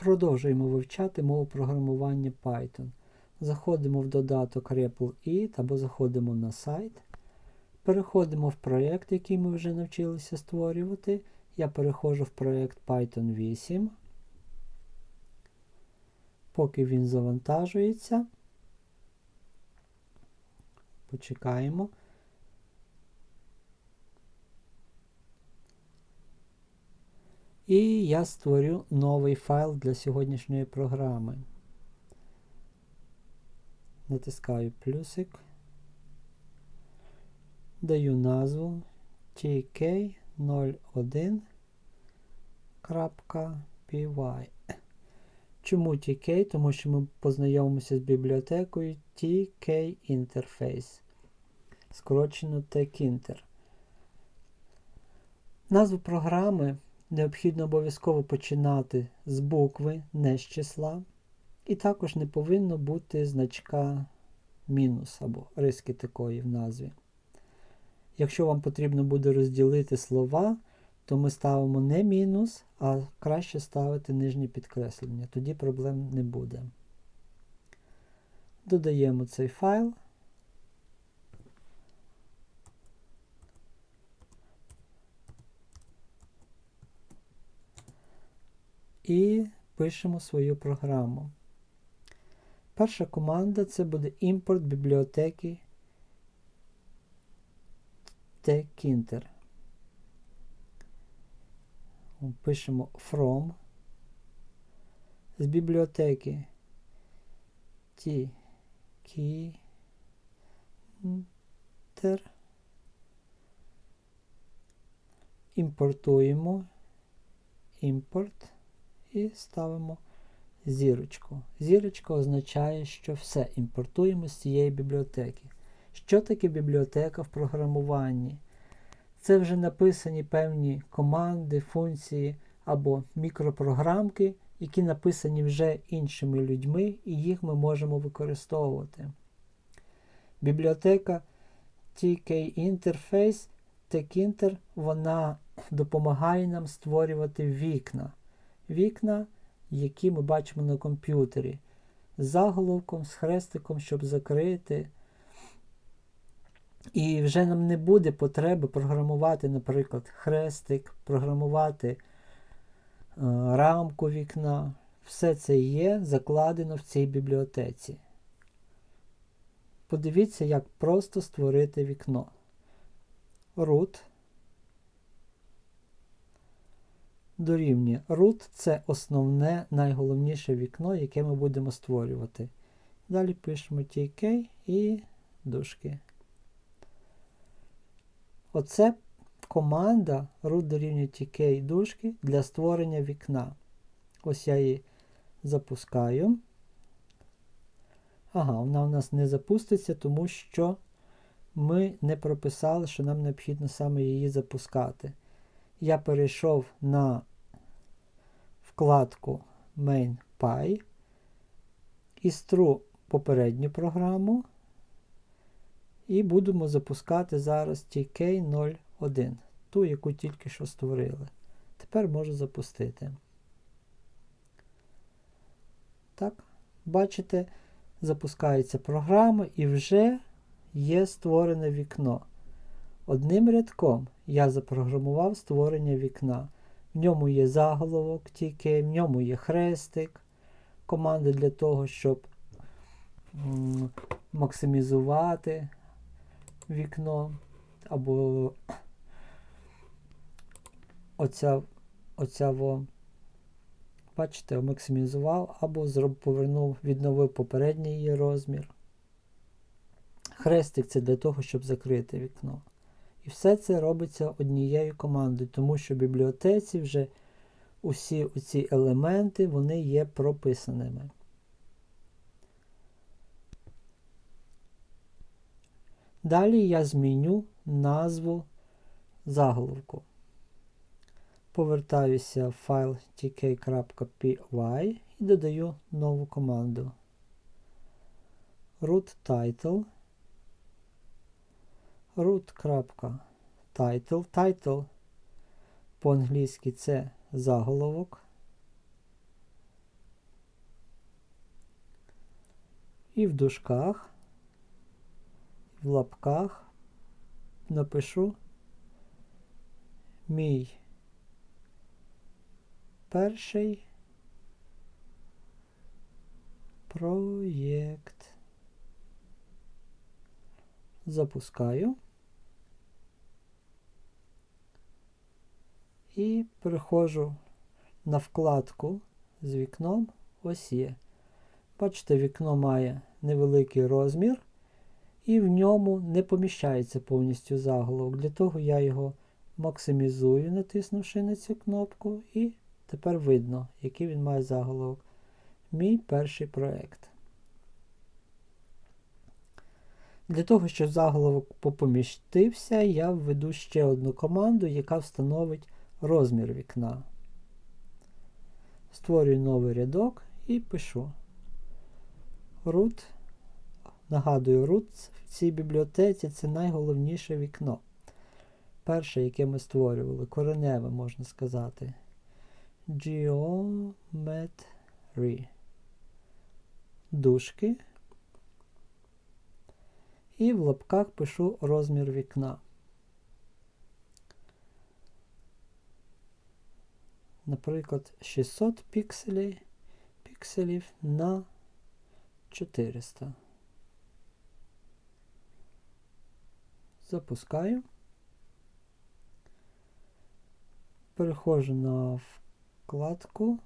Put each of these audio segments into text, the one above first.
Продовжуємо вивчати мову програмування Python. Заходимо в додаток REPL-IT або заходимо на сайт. Переходимо в проєкт, який ми вже навчилися створювати. Я переходжу в проєкт Python 8. Поки він завантажується. Почекаємо. І я створю новий файл для сьогоднішньої програми. Натискаю плюсик. Даю назву tk01.py. Чому TK? Тому що ми познайомимося з бібліотекою TK Interface. Скорочено TKinter. Назву програми необхідно обов'язково починати з букви, не з числа. І також не повинно бути значка мінус або риски такої в назві. Якщо вам потрібно буде розділити слова, то ми ставимо не мінус, а краще ставити нижнє підкреслення. Тоді проблем не буде. Додаємо цей файл. І пишемо свою програму. Перша команда це буде імпорт бібліотеки tkinter. Пишемо from з бібліотеки tkinter. Імпортуємо імпорт і ставимо зірочку. Зірочка означає, що все імпортуємо з цієї бібліотеки. Що таке бібліотека в програмуванні? Це вже написані певні команди, функції або мікропрограмки, які написані вже іншими людьми, і їх ми можемо використовувати. Бібліотека TK Interface, TKinter, вона допомагає нам створювати вікна. Вікна які ми бачимо на комп'ютері. З заголовком, з хрестиком, щоб закрити. І вже нам не буде потреби програмувати, наприклад, хрестик, програмувати е, рамку вікна. Все це є закладено в цій бібліотеці. Подивіться, як просто створити вікно. Root дорівнює root це основне найголовніше вікно, яке ми будемо створювати. Далі пишемо tk і дужки. Оце команда root дорівнює tk дужки для створення вікна. Ось я її запускаю. Ага, вона у нас не запуститься, тому що ми не прописали, що нам необхідно саме її запускати. Я перейшов на вкладку MainPy і стру попередню програму. І будемо запускати зараз TK01, ту, яку тільки що створили. Тепер можу запустити. Так, бачите, запускається програма і вже є створене вікно. Одним рядком я запрограмував створення вікна. В ньому є заголовок тільки, в ньому є хрестик, команди для того, щоб максимізувати вікно, або оця, оця во, бачите, максимізував, або зроб, повернув, відновив попередній її розмір. Хрестик це для того, щоб закрити вікно. І все це робиться однією командою, тому що в бібліотеці вже усі ці елементи вони є прописаними. Далі я зміню назву заголовку. Повертаюся в файл tk.py і додаю нову команду. root title root. Title. Title по-англійськи це заголовок. І в дужках, в лапках напишу мій перший проєкт. Запускаю. І переходжу на вкладку з вікном. Ось є. Бачите, вікно має невеликий розмір, і в ньому не поміщається повністю заголовок. Для того я його максимізую, натиснувши на цю кнопку, і тепер видно, який він має заголовок. Мій перший проєкт. Для того, щоб заголовок попомістився, я введу ще одну команду, яка встановить розмір вікна. Створюю новий рядок і пишу root. Нагадую, root в цій бібліотеці це найголовніше вікно. Перше, яке ми створювали, кореневе, можна сказати. Geometry. Дужки. І в лапках пишу розмір вікна. Наприклад, 600 пікселів, пікселів на 400. Запускаю. Переходжу на вкладку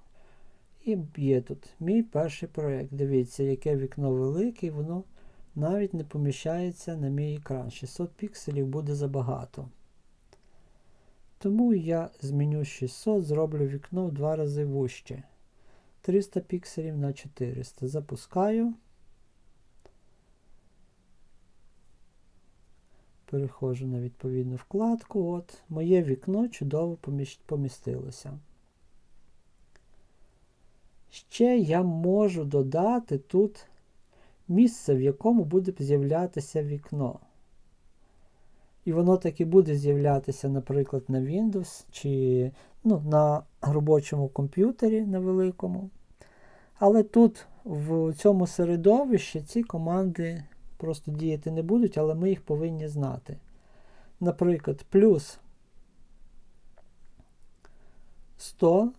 і є тут мій перший проєкт. Дивіться, яке вікно велике, воно навіть не поміщається на мій екран. 600 пікселів буде забагато. Тому я зміню 600, зроблю вікно в два рази вужче. 300 пікселів на 400. Запускаю. Переходжу на відповідну вкладку. От, моє вікно чудово помістилося. Ще я можу додати тут місце, в якому буде з'являтися вікно. І воно так і буде з'являтися, наприклад, на Windows чи ну, на робочому комп'ютері на великому. Але тут, в цьому середовищі, ці команди просто діяти не будуть, але ми їх повинні знати. Наприклад, плюс 100.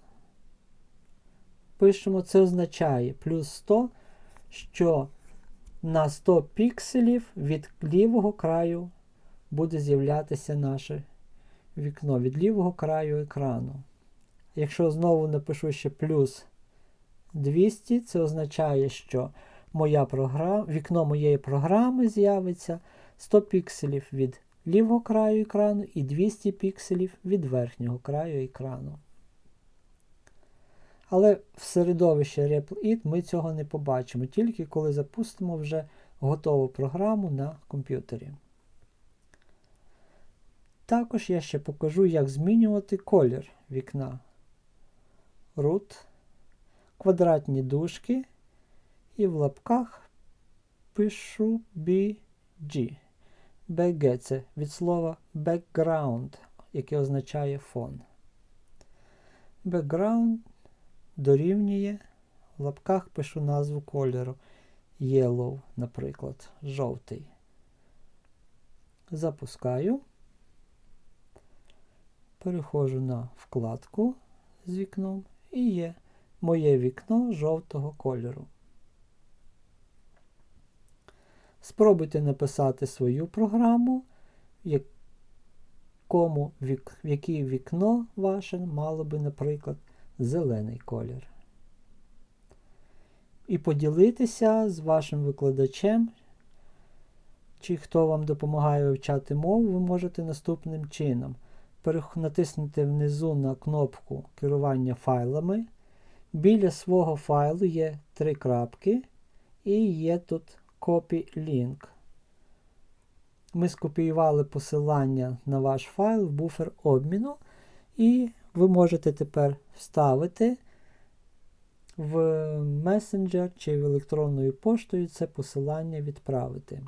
Пишемо, це означає плюс 100, що на 100 пікселів від лівого краю буде з'являтися наше вікно від лівого краю екрану. Якщо знову напишу ще плюс 200, це означає, що моя програма, вікно моєї програми з'явиться 100 пікселів від лівого краю екрану і 200 пікселів від верхнього краю екрану. Але в середовищі RepleIt ми цього не побачимо, тільки коли запустимо вже готову програму на комп'ютері. Також я ще покажу, як змінювати колір вікна. Root, квадратні дужки і в лапках пишу BG. BG це від слова background, яке означає фон. Background дорівнює, в лапках пишу назву кольору. Yellow, наприклад, жовтий. Запускаю. Переходжу на вкладку з вікном і є моє вікно жовтого кольору. Спробуйте написати свою програму, якому вік, в якій вікно ваше мало би, наприклад, зелений колір. І поділитися з вашим викладачем, чи хто вам допомагає вивчати мову, ви можете наступним чином. Натиснути внизу на кнопку керування файлами. Біля свого файлу є три крапки, і є тут Copy Link. Ми скопіювали посилання на ваш файл в буфер обміну, і ви можете тепер вставити в месенджер чи в електронною поштою це посилання відправити.